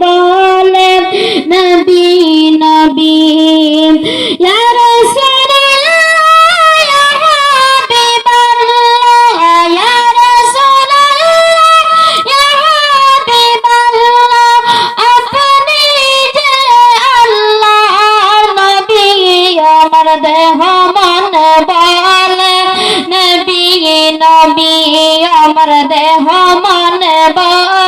বলে নবী নবী। নবী দেহ মন বলে নবী নবী আমার দেহ মন বলে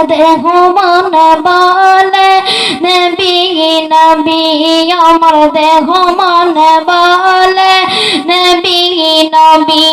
আমার দেহ মন বলে নবী নবী আমার দেহ মন বলে নবী নবী